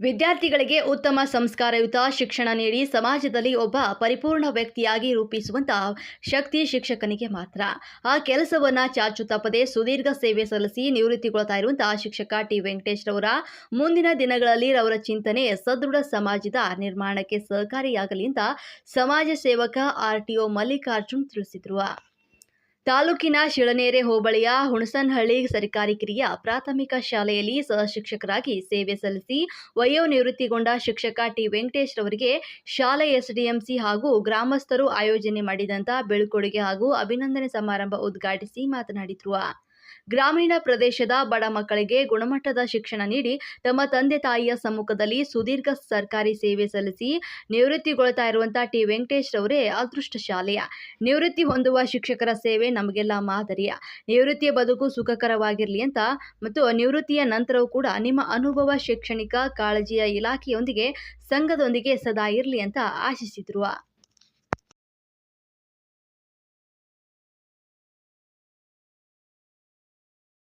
ವಿದ್ಯಾರ್ಥಿಗಳಿಗೆ ಉತ್ತಮ ಸಂಸ್ಕಾರಯುತ ಶಿಕ್ಷಣ ನೀಡಿ ಸಮಾಜದಲ್ಲಿ ಒಬ್ಬ ಪರಿಪೂರ್ಣ ವ್ಯಕ್ತಿಯಾಗಿ ರೂಪಿಸುವಂತಹ ಶಕ್ತಿ ಶಿಕ್ಷಕನಿಗೆ ಮಾತ್ರ. ಆ ಕೆಲಸವನ್ನ ಚಾಚು ತಪ್ಪದೆ ಸುದೀರ್ಘ ಸೇವೆ ಸಲ್ಲಿಸಿ ನಿವೃತ್ತಿಗೊಳ್ತಾ ಇರುವಂತಹ ಶಿಕ್ಷಕ ಟಿ. ವೆಂಕಟೇಶ್ ರವರ ಮುಂದಿನ ದಿನಗಳಲ್ಲಿ ರವರ ಚಿಂತನೆ ಸದೃಢ ಸಮಾಜದ ನಿರ್ಮಾಣಕ್ಕೆ ಸಹಕಾರಿಯಾಗಲಿ ಅಂತ ಸಮಾಜ ಸೇವಕ ಆರ್. ಟಿಒ ಮಲ್ಲಿಕಾರ್ಜುನ್ ತಿಳಿಸಿದರು. ತಾಲೂಕಿನ ಶಿಳನೇರೆ ಹೋಬಳಿಯ ಹುಣಸನಹಳ್ಳಿ ಸರ್ಕಾರಿ ಕಿರಿಯ ಪ್ರಾಥಮಿಕ ಶಾಲೆಯಲ್ಲಿ ಸಹಶಿಕ್ಷಕರಾಗಿ ಸೇವೆ ಸಲ್ಲಿಸಿ ವಯೋನಿವೃತ್ತಿಗೊಂಡ ಶಿಕ್ಷಕ ಟಿ ವೆಂಕಟೇಶ್ ರವರಿಗೆ ಶಾಲೆ ಎಸ್ಡಿಎಂಸಿ ಹಾಗೂ ಗ್ರಾಮಸ್ಥರು ಆಯೋಜನೆ ಮಾಡಿದಂಥ ಬೀಳ್ಕೊಡುಗೆ ಹಾಗೂ ಅಭಿನಂದನೆ ಸಮಾರಂಭ ಉದ್ಘಾಟಿಸಿ ಮಾತನಾಡಿದರು ಗ್ರಾಮೀಣ ಪ್ರದೇಶದ ಬಡ ಮಕ್ಕಳಿಗೆ ಗುಣಮಟ್ಟದ ಶಿಕ್ಷಣ ನೀಡಿ ತಮ್ಮ ತಂದೆ ತಾಯಿಯ ಸಮ್ಮುಖದಲ್ಲಿ ಸುದೀರ್ಘ ಸರ್ಕಾರಿ ಸೇವೆ ಸಲ್ಲಿಸಿ ನಿವೃತ್ತಿಗೊಳ್ತಾ ಇರುವಂತಹ ಟಿ. ವೆಂಕಟೇಶ್ ರವರೇ ಅದೃಷ್ಟಶಾಲಿಯ ನಿವೃತ್ತಿ ಹೊಂದುವ ಶಿಕ್ಷಕರ ಸೇವೆ ನಮಗೆಲ್ಲ ಮಾದರಿಯ ನಿವೃತ್ತಿಯ ಬದುಕು ಸುಖಕರವಾಗಿರಲಿ ಅಂತ ಮತ್ತು ನಿವೃತ್ತಿಯ ನಂತರವೂ ಕೂಡ ನಿಮ್ಮ ಅನುಭವ ಶೈಕ್ಷಣಿಕ ಕಾಳಜಿಯ ಇಲಾಖೆಯೊಂದಿಗೆ ಸಂಘದೊಂದಿಗೆ ಸದಾ ಇರಲಿ ಅಂತ ಆಶಿಸಿದರು.